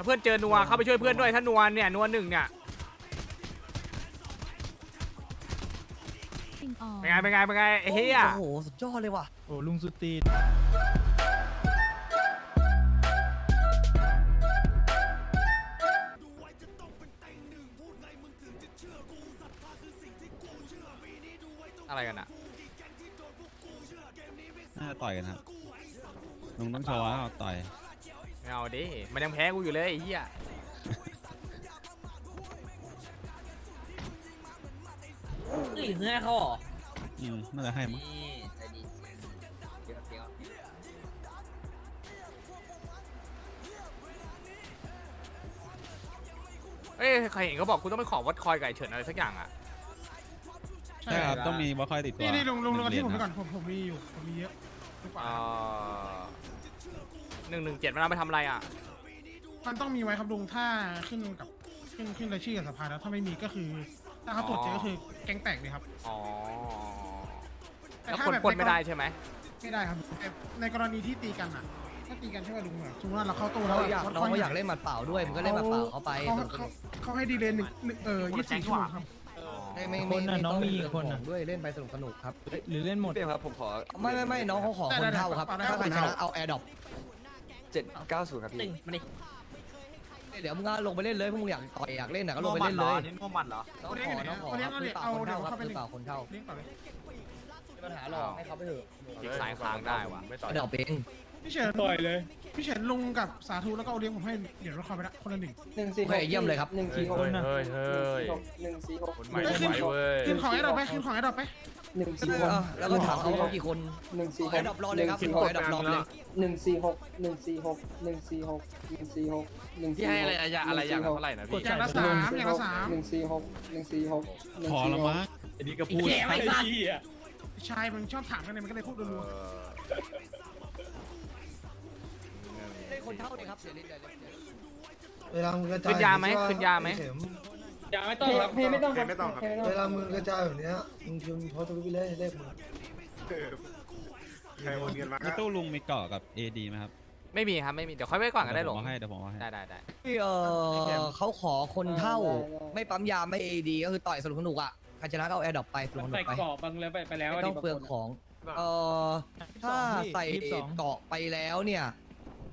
ถ้าเพื่อนเจอนัวเข้าไปช่วยเพื่อนด้วยถ้านัวเนี่ยนัวหนึ่งเนี่ยจริงอ๋อเป็นไงเป็นไงเป็นไงไอ้เฮีย โอ้โห สุดยอดเลยว่ะ โอ้ลุงสุดตีนอะไรกันอะน่าจะต่อยกันครับลุงต้องโชว์ว่าเราต่อย ไม่เอาดิมันยังแพ้กูอยู่เลยไอ้เฮียนี่เนื้อเขาเหรออืมน่าจะให้มั้งนี่ใจดีเดี๋ยวเดี๋ยวเอ้ยใครเห็นเขาบอกกูต้องไปขอวัดคอยกับไอ้เฉินอะไรสักอย่างอะใช่ครับต้องมีบอลคอยติดตัวนี่นี่ลุงลุงลุงเอาที่ผมไปเหรียญก่อนผมผมมีอยู่ผมมีเยอะดีกว่า เอ่อ หนึ่งหนึ่งเจ็ดมันเอาไปทำอะไรอะมันต้องมีไว้ครับลุงถ้าขึ้นกับขึ้นขึ้นรายชื่อกับสภาแล้วถ้าไม่มีก็คือถ้าเขาตรวจเจอก็คือแก๊งแตกเลยครับ อ๋อแต่แล้วถ้าคนแบบปล้นไม่ได้ใช่ไหมไม่ได้ครับแต่ในกรณีที่ตีกันอะ ถ้าตีกันใช่ไหมลุงแบบสมมติว่าเราเข้าตู้แล้วเขาอยากน้องเขาอยากเล่นหมัดเปล่าด้วยมึงก็เล่นหมัดเปล่าเขาไปเขาเขาเขาให้ดีเลย์หนึ่งหนึ่งเออยี่สิบสี่ชั่วโมงครับ ไม่ไม่ไม่ไม่ต้องมีคนด้วยเล่นไปสนุกสนุกครับ หรือเล่นหมด พี่ครับผมขอไม่ไม่ไม่น้องเขาขอคนเท่าครับ ถ้าใครชนะเอาแอร์ดรอป เจ็ดเก้าศูนย์ครับหนึ่พี่งมาดิเดี๋ยวมึงก็ลงไปเล่นเลยพวกมึงอยากต่อยอยากเล่นนะก็ลงไปเล่นเลยนี่นัวมันเหรอน้องขอน้องขอครับคือเปล่าคนเท่าครับคือเปล่าคนเท่าเลี้ยงต่อเลยไม่มีปัญหาหรอกให้เขาไปเถอะยิงสายค้างได้ว่ะแอร์ดรอปเองพี่เฉินต่อยเลย พี่เฉินลุงกับสาธุแล้วก็เอาเลี้ยงผมให้เดี๋ยวรถคอยไปละคนละหนึ่งหนึ่งสี่โอเคเยี่ยมเลยครับหนึ่งสี่หกเฮ้ยเฮ้ยเฮ้ยหนึ่งสี่หกคนใหม่คนใหม่เว้ยขึ้นของไอ้ดอกไปขึ้นของไอ้ดอกไป หนึ่งสี่หเอกอแล้วก็ถามเขาว่าเขากี่คนหนึ่งสี่หแอกร์ดรอปรอเลยครับขอแอร์ดรอปรอเลย หนึ่งสี่หกหนึ่งสี่หกหนึ่งสี่หกหนึ่งสี่หกหนึ่งพี่สี่ให้หอะไรกอะอะไรอย่างละเท่าไหร่นะพี่อย่างละสามอย่างละสามหนึ่งสี่หกหนึ่งสี่หกหนึ่งพอสี่แล้วหกมั้งอันนี้ก็พูดแกไม่สัตว์ชายมันชอบถามกันเลยมันก็เลยพูดรัวเล่นคนเท่าเลยครับเดี๋ยวเล่นเดี๋ยวเล่นเวลามึงกระจายขึ้นยาไหมขึ้นยาไหม เข็มเพย์เพย์ไม่ต้องครับเพย์ไม่ต้องครับเวลามึงกระจายแบบเนี้ยมึงพิมพ์โพสต์ทวิตไปเลยเลขมึงในตู้ลุงมีเกาะกับเอดีไหมครับไม่มีครับไม่มีเดี๋ยวค่อยไปก่อนก็ได้หลงเยวผมเอาให้เดี๋ยวผมเอาให้ได้ได้ได้ที่เออเขาขอคนเท่า ไม่ปั๊มยาไม่เอดีก็คือต่อยสนุกสนุกอะใครชนะก็เอาแอร์ดรอปไปสนุกสนุกไปบางเลยไปแล้วไม่ต้องเปลืองของเออถ้าใส่เกาะไปแล้วเนี่ย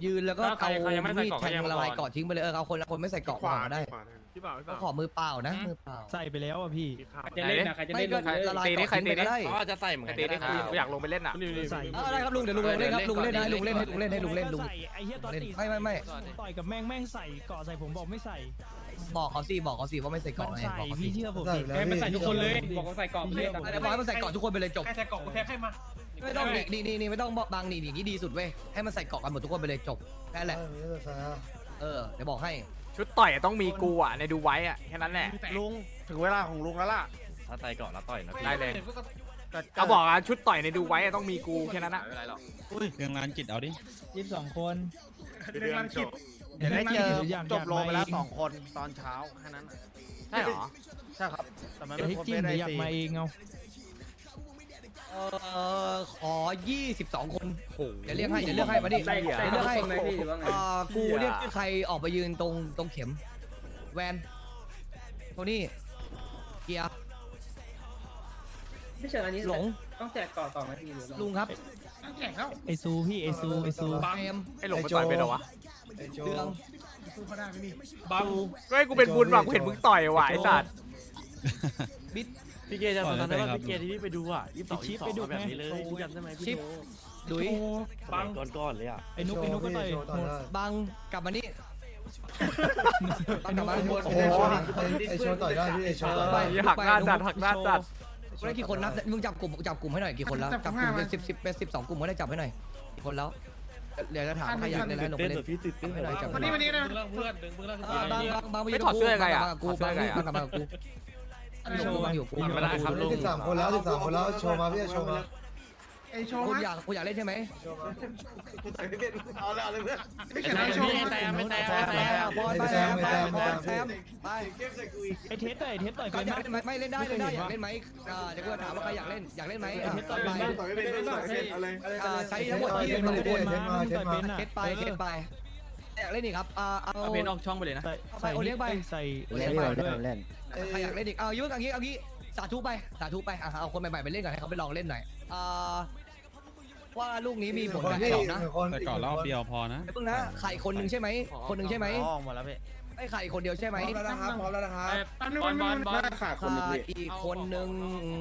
ยืนแล้วก็เอามีดแทงละลายเกาะทิ้งไปเลยเออเอาคนละคนไม่ใส่เกาะก่อนก็ได้ พี่บ่าวพี่ก็บ่าว ขอมือเปล่านะมือเปล่าใส่ไปแล้วอะพี่จะเล่นนะใครจะไม่เล่นก็ลงเลยละลายตีนี่เกาะใครทิ้งตีไปนี่ก็ได้อ๋อจะใส่เหมือนกันตีนี่คือกูอยากลงไปเล่นอะ ใส่เอาได้ครับลุงเดี๋ยวลุงลงเล่นครับลุงเล่นให้ลุงเล่นให้ลุงเล่นให้ลุงเล่นให้ลุง ใส่ไอ้เหี้ยตอนตีไม่ไม่ไม่ ต่อยกับแม่งแม่งใส่เกาะใส่ผมบอกไม่ใส่บอกเขาสิบอกเขาสิว่าไม่ใส่มันเกาะไงใส่บอกเขาสิพี่เชื่อผมใส่ดิแล้วให้มันพี่ใส่ทุกคนเลย บอกว่าใส่กรอบเลยเดี๋ยวบอกให้มันใส่เกาะทุกคนไปเลยจบใครใส่กรอบกูแทงให้มาไม่ต้องนี่นี่นี่ไม่ต้องบางนี่อย่างนี้ดีสุดเว้ยให้มันใส่เกาะกันหมดทุกคนไปเลยจบแค่นั้นแหละ เออไม่ต้องใส่อะเออเดี๋ยวบอกให้ ชุดต่อยต้องมีกูอะในดูไว้อะแค่นั้นแหละลุงถึงเวลาของลุงแล้วล่ะถ้าต่อยเกาะแล้วต่อยนะได้เลยก็บอกอะชุดต่อยในดูไว้อะต้องมีกูแค่นั้นอะเรื่องร้านกิจเอาดิยี่สิบสองคนเรื่องคิดเดี๋ยวได้เจออยากจบโลไปแล้วอยากสมาองคนตอนเช้าแค่นั้นน่ะใช่เหรอใช่ครับแต่มันเดี๋ยวไม่ให้โพสต์จิ้มไม่เดี๋ยวอยากได้ตีมาเองเอา เออขอ 22 คนเดี๋ยวเรียกให้เดี๋ยวเรียกให้มาดิใส่เดี๋ยวใส่เรียกทุกให้คนไหมพี่หรือว่าไง เอ่อกูเรียกใครออกไปยืนตรงตรงเข็ม แวนโทนี่เกียร์พี่เฉินอันนี้หลงต้องแจกก่อนต่อไหมพี่หรือลุงครับตั้งแจกแล้วไอซูพี่ไอซูไอซูเอมไอ้หลงมันต่อยเป็นเหรอวะไอ้โจเรืองสู้เขาได้ไหมนี่บังเฮ้ยกูเป็นบุญว่ะกูเห็นมึงต่อยว่ะไอ้สัตว์บิ๊ด พี่เกจะต่อยตอนได้นั้นครัว่าบพี่เกที่พี่ไปดูอะยี่สิบสองยี่สิบสองแบบนี้เลยพี่จำได้ไหมชิพี่ปดุยบังก่อนๆเลยอะไอ้นุกไอ้นุกก็ต่อยโชว์หมดได้บังกลับมานี่บังกลับมาไอ้โอ้โหไอ้ไอ้โชว์ต่อยได้พี่ไอ้โชว์ต่อยไปได้หักหน้าจัดหักหน้าจัดกูได้กี่คนนับมึงจับกลุ่มจับกลุ่มให้หน่อยกี่คนแล้วจับกลุ่มเป็นสิบสิบเป็นสิบสองกลุ่มก็ได้จับให้หน่อยกี่คนแล้วเดี๋ยวจะถามใครอยากเล่นอะไรลงไปเล่นพี่ตื่นเต้นไม่ได้จับวันนี้วันนี้นะเพื่อนดึงเพื่อนเออบางบางบางไปไม่ถอดเสื้อยังไงอะบางกับกูถอดเสื้บาองยังไงอะบางกับกูอะไร โชโชว์ว์บางอยู่กูไม่ได้ครับลุง สิบสามคนแล้วสิบสามคนแล้วโชว์มาพี่โชว์มาไอโชว์คุณมั้ยอยากคุณอยากเล่นใช่ไหมโชว์มากูต่อยไม่เป็นเอาเลยเอาเลยเพื่อนไม่เขียนไอโชว์ไม่มั้ยแต้มไม่แต้มไปบอลไปแซมไปบอลแซมไปไอเทสต่อยไอ้เทสต่อยก็เป็นอยากปะเล่นไหมไม่เล่นได้เล่นได้อยากเล่นไหมอ่าเดี๋ยวกูจะถามว่าใครอยากเล่นอยากเล่นไหมอะไปต่อยไม่เป็นต่อยไม่เป็นเอาเลยอ่าใช้ทั้งหมดเทที่สมาดิเทสมาเทสมาเทสมาเคสไปเคสไปอยากเล่นอีกครับอ่าเอาเอาเพนออกช่องไปเลยนะใส่เอาไปใส่โอเลี้ยงไปใส่เล่นใส่เล่นด้วยเล่น ใครอยากเล่นอีกเอายุ่งอย่างนี้เอางี้สาธุไปสาธุไปอะเอาคนใหม่ๆไปเล่นก่อนให้เขาไปลองเล่นหน่อยอ่าว่าลูกนี้มีผลคนกับที่ดอกนะหนึ่งคนแต่ก่อนรอบเดียวพอนะเพิ่งนะไข่คนหนึ่งใช่ไหมคนหนึ่งใช่ไหมออกหมดแล้วพี่ไอ้ไข่คนเดียวใช่ไหมพร้อมแล้วนะครับพร้อมแล้วนะครับแป๊บนึงแป๊บนึงแป๊บนึงขาดอีกคนหนึ่งอื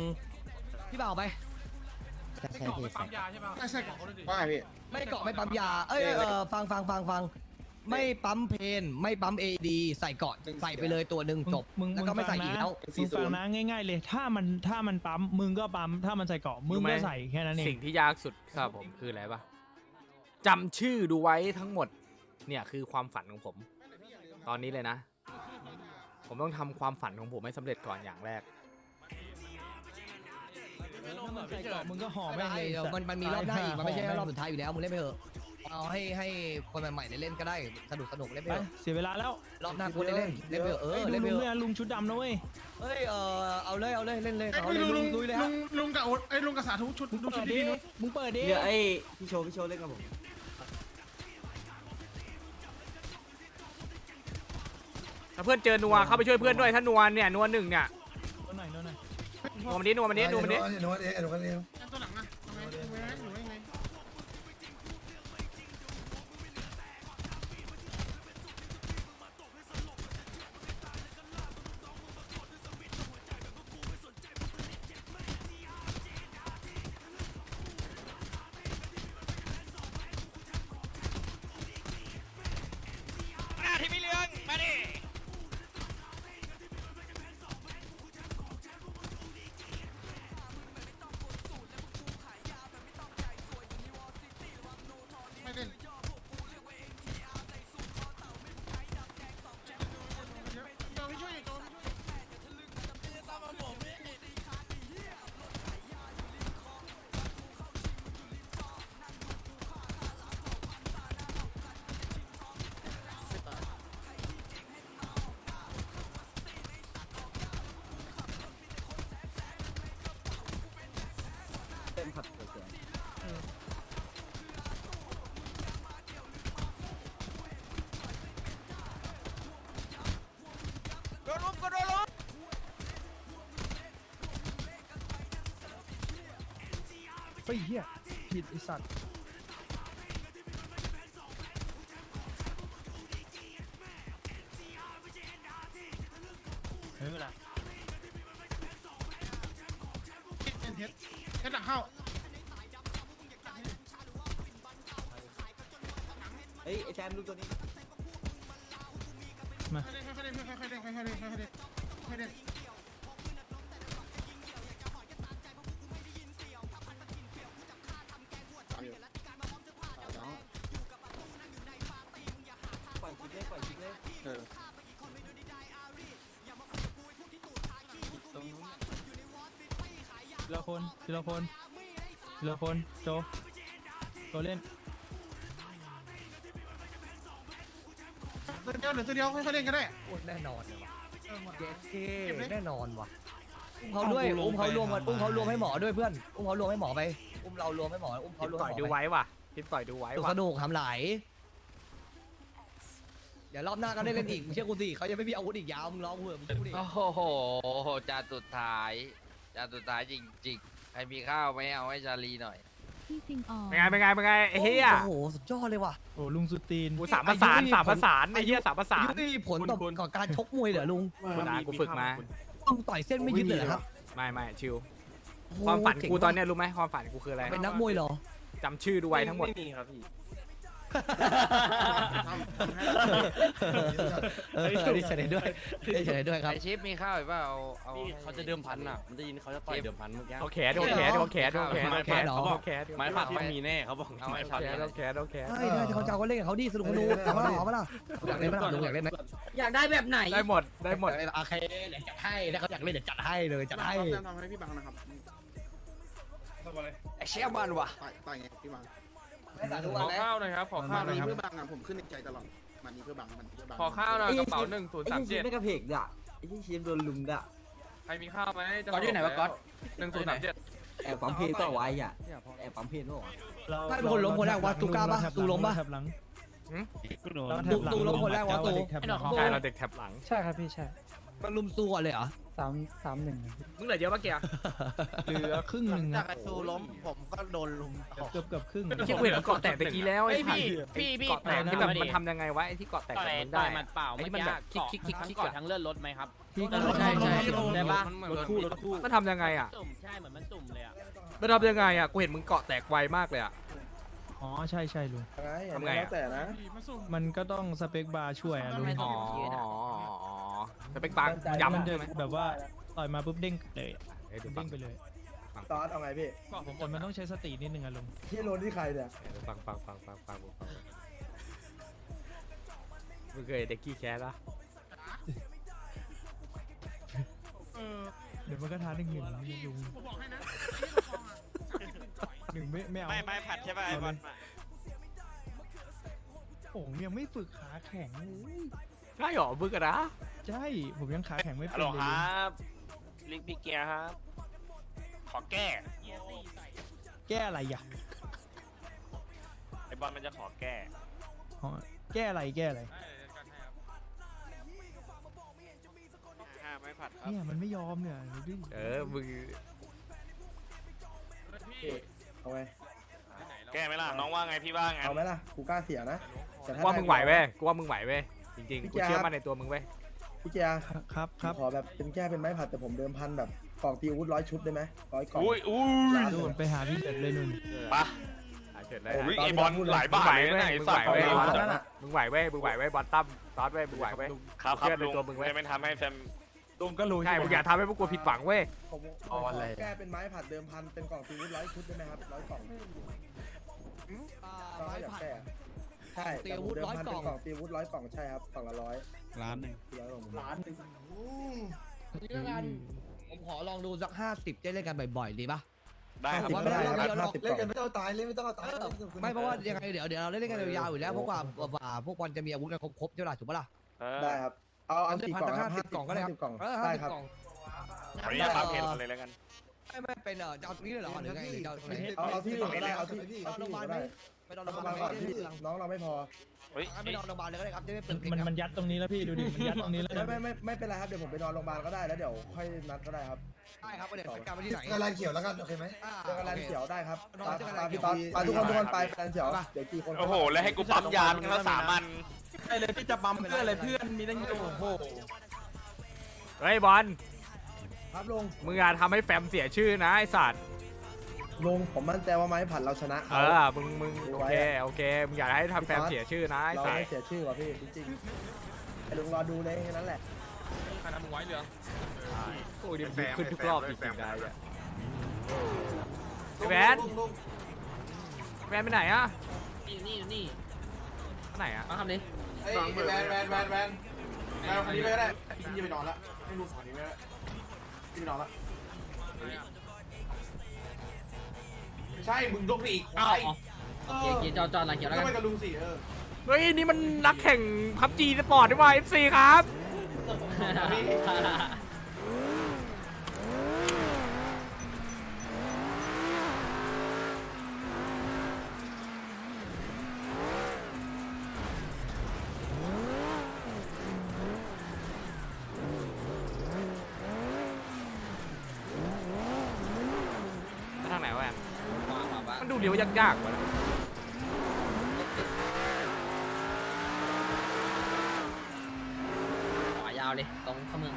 มพี่บ่าวไปใช่ใช่พี่ใส่ใช่ใช่ว่าไงพี่ไม่เกาะไม่ปั๊มยาเอ้ยเออฟังฟังฟังฟัง ไม่ปั๊มเพนไม่ปั๊มเอดีใส่เกาะใส่ไปเลยตัวหนึ่งจบมึงแล้วมึงก็ไม่ใส่ฟังอีกนะแล้วมึงฟังนะง่าย ๆ เลย ถ้ามันถ้ามันปั๊มมึงก็ปั๊มถ้ามันใส่เกาะมึงรู้ไหมก็ใส่แค่นั้นเอสิ่งงที่ยากสุดสำหรับผมคืออะไรปะจำชื่อดูไว้ทั้งหมด เนี่ยคือความฝันของผม ตอนนี้เลยนะ ผมต้องทำความฝันของผมให้สำเร็จก่อนอย่างแรกถ้ามันใส่เกาะมึงก็ห่อไม่ไม่ได้เลยเดี๋ยวมันมันมีรอบหน้าอีกมันไม่ใช่รอบสุดท้ายอยู่แล้วมึงเล่นไปเถอะ เอาให้ให้คนใหม่ๆได้เล่นก็ได้สนุกสนุกเล่นไปไปเถอะเสียเวลาแล้วรอบหน้ากูได้เล่นเล่นไปเถอะเออเอ้ยเล่นลุไปงเถด้วยอะนะลุงชุดดำนะเว้ยเอ้ยเออเอาเลยเอาเลยเล่นเลยไอ้เอาเลยลุลุงงลุลุงยเลยลุฮะงลุงกับโอ๊ตไอ้ลุงกับสาธุชุดมึงดูชุเปิดดดิดีๆนุมึงเปิดดิเดี๋ยวไอ้พี่โชว์พี่โชว์เล่นกับผมถ้าเพื่อนเจอนัวเข้าไปช่วยเพื่อนด้วยถ้านัวเนี่ยนัวหนึ่งเนี่ยโน่นหน่อยโน่นหน่อยนัวมันนี้นัวมันนี้นัวมันนี้หนูเองหนูเองตัวหลัง ต็มผัดเกินเฮ้ยเฮียผิดไอสัตว์ ละคนทีละคนทีละคนโจโจเล่นตัวเดียวหรือตัวเดียวค่อยๆเล่นก็ได้โอ้แน่นอนเลยว่ะเออหมดเจ็ดเคเก็บเลย แน่นอนว่ะอุ้มเขาด้วยอุ้มเขารวมกันอุ้มเขารวมให้หมอด้วยเพื่อนอุ้มเขารวมให้หมอไปอุ้มเรารวมให้หมออุ้มเขาพิมรวมต่อยให้หดูมอไป ไว้ว่ะพิมต่อยดูไว้สนุกว่ะสนุกทำไหลายเดี๋ยวรอบหน้าก็ได้เล่นอีกมึงเชื่อกูสิเขายังไม่มีอาวุธอีกยาวมึงลองเถอะมึงพูดดิโอ้โหจานสุดท้าย จานสุดท้ายจริงๆใครมีข้าวไหมเอาให้ชาลีหน่อย พี่สิงออกเป็นไงเป็นไงเป็นไงไอ้เฮียโอ้โห สุดยอดเลยว่ะ โอ้ลุงสุดตีน กูสามประสานสามประสานไอ้เฮียสามประสาอานยุไม่มีผลต่อก่อการชกมวยเหรอลุงกูนะกูฝึกมาต้องต่อยเส้นไม่ยึดเลยเหรอครับไม่ไม่ชิวโอ้โหความฝันเจ๋งกูตอนเนี้ยรู้ไหมความฝันกูคืออะไรเป็นนักมวยเหรอจำชื่อดูไว้ทั้งหมด ไม่มีครับพี่ เออดีใจด้วยดีใจด้วยครับ ไอชิปมีข้าวหรือเปล่าเอาเอาพี่เขาจะเดิมพันอะ มันได้ยินเขาจะต่อยเดิมพันเมื่อกี้โอเคโอเคโอเคโอเคโอเคไม่โอเคไม่หรอโอเคไม้ผัดต้องมีแน่เขาบอกเอาไม้ไม้ผัผัดดโอเคโอเคใช่ได้เขาจะเอาเขาเล่นกับเขาดีสนุกสนุกเอามาเอามาล่ะอยากเล่นไหมล่ะลุงอยากเล่นไหมอยากได้แบบไหนได้หมดได้หมดโอเคเดี๋ยวจัดให้ถ้าเขาอยากเล่นเดี๋ยวจัดให้เลยจัดให้ทำให้พี่บังนะครับไอ้เชี่ยมันว่ะต่อยต่อยไงพี่บังไม่สาธุ ขอะอไรข้าวหน่อยครับ ขอข้าวหน่อยครับ เพื่อบังอะผมขึ้นในใจตลอดมันนี้เพื่อบังมันนี้เพื่อบังขอข้าวหน่อยกระเป๋าหนึ่งศูนย์ไอ้สามยี่ชีเจ็ดไม่กระเพกด่ะไอ้ยี่ชีโดนลุมด่ะใครมีข้าวไหมก๊อตอยู่ไหนวะก๊อตหนึ่งศูนย์สามเจ็ดแอบปั๊มเพลงต่อไว้อะแอบปั๊มเพลงด้วยเราใครเป็นคนล้มคนแรกวะตูก้าปะตูล้มปะแถบหลังก็โดนแล้วตูตูแล้วคนแรกวะตูแถบหลังใช่เราเด็กแถบหลังใช่ครับพี่ใช่มันลุมสู้ก่อนเลยเหรอ สามสามหนึ่งมึงเหลือเยอะปะเกียร์เหลือครึ่งหนึ่งจากนะไอซูล้มผมก็โดนลุมต่อเกือบเกือบครึ่งไอ้ที่กูเห็นมันเกาะแตกตะกี้แล้วไอ้พี่พี่พี่เกาะแตกที่แบบมันทำยังไงวะไอ้ที่เกาะแตกต่อยมันต่ได้อยหมัดเปล่าไอ้เมื่อที่มันกี้แบบคิกคิกคิกทั้งคิกก่อนอะทั้งเลื่อนรถไหมครับที่เออใช่ใช่ได้ปะรถคู่รถคู่มันทำยังไงอะสุ่มใช่เหมือนมันสุ่มเลยอะมันทำยังไงอะกูเห็นมึงเกาะแตกไวมากเลยอะ อ๋อใช่ใช่ลุงทำไงอะแต่นะมาสุ่มมันก็ต้องสเปคบาร์ช่วยอะลุงอ๋ออ๋ออ๋อแต่เป็นปางย้ำมันจะใช่ไหมแบบว่าต่อยมาปุ๊บเด้งเลยเอ้ยดูเด้ฟังงไปเลยตอนเอาไงพี่คนมันต้องใช้สตินิดนึงอะลุงที่โรนที่ใครเนี่ย ฟังฟังฟังฟังฟังฟังฟังมึงเคยเด็กกี้แคสปะเออเดี๋ยวมันก็ท้าหนึ่งหนึ่งลุงผมบอกให้นะ หนึ่งไม่ไม่เอาไม่ไม่ผัดใช่ป่ะไอ้บอลผมยังไม่ฝึกขาแข็งเลยใช่หรอมึงอะนะใช่ผมยังขาแข็งไม่ฮัเป็ลนโหลเลยคลุงรับลิงพี่เกียร์ครับ ขอแก้ แก้อะไรอะไอ้บอลมันจะขอแก้ อ๋อแก้อะไรแก้อะไรห้าไม่ผัดครับเนี่ยมันไม่ยอมเนี่ยดูดิเออมึง เอาไงแก้ไหมล่ะน้องว่าไงพี่ว่าไงเอาไหมล่ะกูกล้าเสียนะแต่ถ้กูว่าได้มึงไหวเว้ยกูว่ามึงไหวเว้ยจริงๆพี่กูแจ๊คเชื่อมั่นในตัวมึงเว้ยพี่เจียร์ครับครับขอแบบเป็นแก้เป็นไม้ผัดแต่ผมเดิมพันแบบกล่องตีอาวุธร้อยชุดได้ไหมร้อยกล่องอุ้ยอุ้ยล้านดูเลยไปหาพี่เด็ดเลยนุ่นปะหาเฉิดเลยโอ้ยตอนไอ้บอลพูดเลยหลายมึบางทไหวเลยเว้ยนะไอ้มึงสัไหวตว์เว้ยร้านนั้นอะมึงไหวเว้ยมึงไหวเว้ยบอลตั้มตอสเว้ยมึงไหวเว้ยครับครับเชื่อในลุงตัวมึงไว้จะไม่ทำให้แฟม ลุงก็รู้ใช่มึงอย่าทำให้พวกกูผิดหวังเว้ย ผมขอแก้เป็นไม้ผัดเดิมพันเป็นกล่องตีอาวุธร้อยชุดได้ไหมครับร้อยกล่องอ่าก็ไม้อยากผัด แก้ใช่ตีอาวุธเดิมร้อยพันกล่เป็อง นกล่องตีอาวุธร้อยกล่องใช่ครับกล่องละร้อยล้านหนึ่งร้อยกล่องล้านหนึ่งนี่ละกันผมขอลองดูสักห้าสิบจะเล่นกันบ่อยๆดีปะ ได้ครับผมว่าได้ไม่คได้รับเราห้าสิบกเล่นล่องกันไม่ต้องตายเล่นไม่ต้องตายไม่เพราะว่ายังไงเดี๋ยวเดี๋ยวเราเล่นกันยาวๆอยู่แล้วเพราะว่าว่าพวกบอลจะมีอาวุธกันครบๆใช่ไหมล่ะถูกปะล่ะเออได้ครับ เอาเอาสี่กล่องคห้ารับสิบกล่องก็ได้ครับห้าสิบกล่องเออได้ห้าสิบครับกล่องขออนุญาตตามเพจมาเลยแล้วกัน ไม่ไม่เป็นเออจะเอาตรงนี้เลยเหรอหรือไงหรือจะเอาตรงไหนเอาเอาที่อื่นก็ได้เอาที่เอาเอาที่โรงพอื่ยานบาลก็ไหมได้ไปนอนโรเอางพปยาระบามาลณไหมก่อนพี่น้องเราไม่พอ เฮ้ยไปนอนโรงพยาบาลเลยก็ได้ครับจะได้เปลืองมันมันยัดตรงนี้แล้วพี่ดูดิมันยัดตรงนี้แล้วไม่ไม่ไม่ไม่เป็นไรครับเดี๋ยวผมไปนอนโรงพยาบาลก็ได้แล้วเดี๋ยวค่อยนัดก็ได้ครับได้ครับเดี๋ยวจัดการไปที่ไหนกระลานเขียวแล้วกันโอเคไหมเจอกันร้านเขียวได้ครับนอนปาเจอกันปาร้านเขีพี่ยว ตอนปาทุกคนทุกคนไปร้านเขียวเดี๋ยวกี่คนโอ้โห แล้วให้กูปั๊มยานกันละสามอันใช่เลยพี่จะปั๊มเพื่ออะไรเพื่อนมีตั้งเยอะโอ้โหเฮ้ยบอลครับลุงมึงอย่าทำให้แฟมเสียชื่อนะไอสัตว์ ลุงผมมั่นใจว่าไม้ผัดเราชนะเอเขา อมึงมึงโอเคโอเคมึงอย่าให้ทำแฟมเสียชื่อนะไอเราสัตไม่ว์เสียชื่อว่ะพี่จริงๆไอ้ลุงรอดูเลยแค่นั้นแหละใครทำมึงไว้เหลืองโอ้ยดิขึ้นทุกรอบจริงๆได้อะไอแวนแวนไปไหนอะนี่นี่นี่ไหนอะมาทำดิเฮ้ยแวนแวนแวนแวนแวนคันนี้ไม่ได้พี่จะไปนอนละไม่รู้ฝั่งนี้ไม่ได้พี่ไปนอนละ ใช่ มึงยกไปอีกควายเกียร์เกียร์จอจอหลังเกียร์แล้วก็กัน ไปกับลุงสิเออเฮ้ยนี่มันนักแข่งพับจีสปอร์ตดีกว่า FC ครับไปทางไหนวะแอนมันดู เลี้ยวยากๆวะขวายาวเลยตรงเข้าเมือง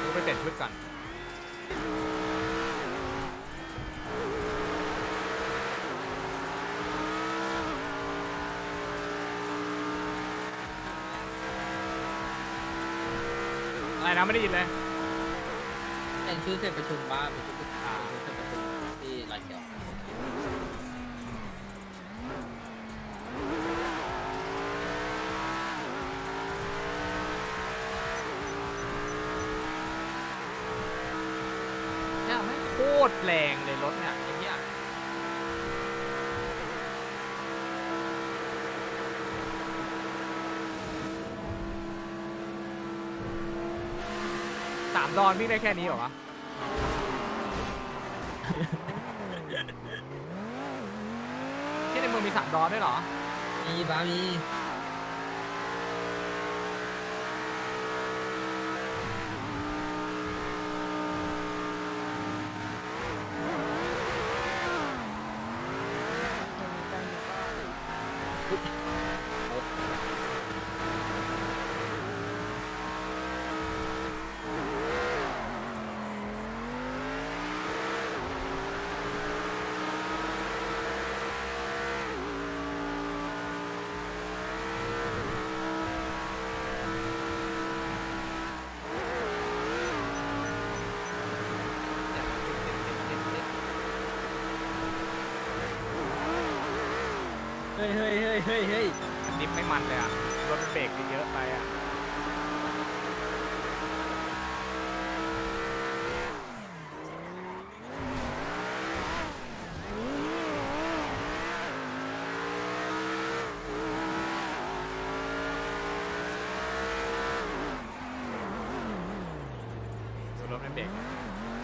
กูไปเปลี่ยนชุดก่อน อะไร นะไม่ได้ยินเลยแต่งชุดเสร็จประชุมบ้านเป็นชุดเป็นชุดเสร็จประชุมที่หลังเกียร์เนี่ยไม่งโคตรแรงเลยรถเนี่ยามดอนวิ่งได้แค่นี้เหรอวะที่ในเมืองมีสามดอนด้วยเหรอ มีบ้ามี เฮ้ยเฮ้ยเฮ้ยเฮ้ยเฮ้ยดิฟไม่มันเลยอะรถมันเบรกไปเยอะไปอะ